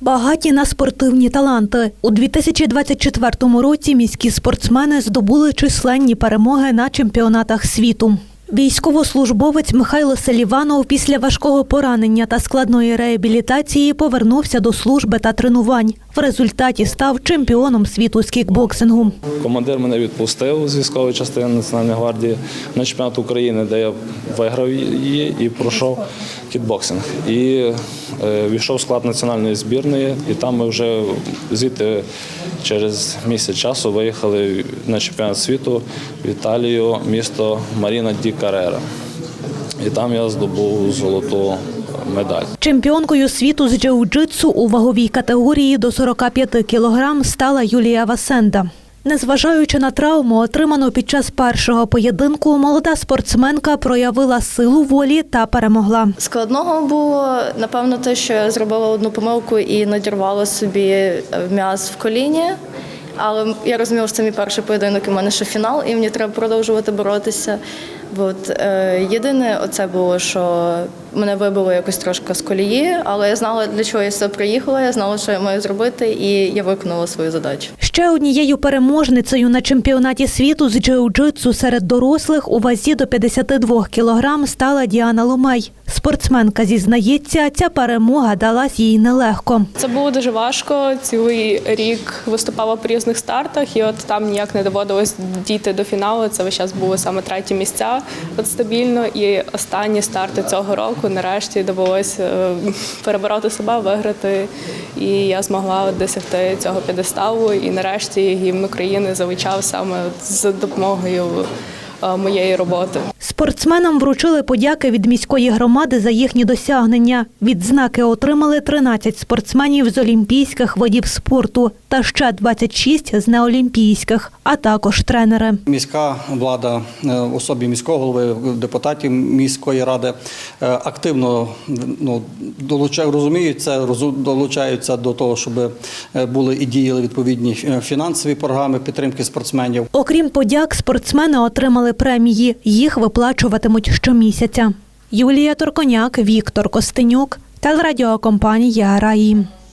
Багаті на спортивні таланти у 2024 році міські спортсмени здобули численні перемоги на чемпіонатах світу. Військовослужбовець Михайло Селіванов після важкого поранення та складної реабілітації повернувся до служби та тренувань. В результаті став чемпіоном світу з кікбоксингу. Командир мене відпустив з військової частини Національної гвардії на чемпіонат України, де я виграв її і пройшов кітбоксинг. І е, війшов в склад національної збірної, і там ми вже звідти через місяць часу виїхали на чемпіонат світу в Італію, місто Маріна Ді Карера. І там я здобув золоту медаль. Чемпіонкою світу з джиу-джитсу у ваговій категорії до 45 кілограм стала Юлія Васенда. Незважаючи на травму, отриману під час першого поєдинку, молода спортсменка проявила силу волі та перемогла. Складного було напевно те, що я зробила одну помилку і надірвала собі е, м'яз в коліні. Але я розуміла, що це мій перший поєдинок, і в мене ще фінал, і мені треба продовжувати боротися. От, е, єдине, оце було, що мене вибило якось трошки з колії, але я знала, для чого я сюди приїхала, я знала, що я маю зробити, і я виконала свою задачу. Ще однією переможницею на чемпіонаті світу з джиу-джитсу серед дорослих у вазі до 52 кілограм стала Діана Ломей. Спортсменка зізнається, ця перемога далась їй нелегко. Це було дуже важко. Цілий рік виступала по різних стартах, і от там ніяк не доводилось дійти до фіналу. Це весь час були саме треті місця от стабільно. І останні старти цього року нарешті довелося е, перебороти себе, виграти. І я змогла досягти цього п'єдесталу. І нарешті гімн України залучав саме з допомогою е, моєї роботи. Спортсменам вручили подяки від міської громади за їхні досягнення. Відзнаки отримали 13 спортсменів з олімпійських видів спорту та ще 26 з неолімпійських, а також тренери. Міська влада е, особі міського голови, депутатів міської ради е, активно ну, долучають, розуміють це, долучаються до того, щоб е, були і діяли відповідні фінансові програми підтримки спортсменів. Окрім подяк, спортсмени отримали премії. Їх виплачуватимуть щомісяця. Юлія Торконяк, Віктор Костенюк, телерадіокомпанія Раї.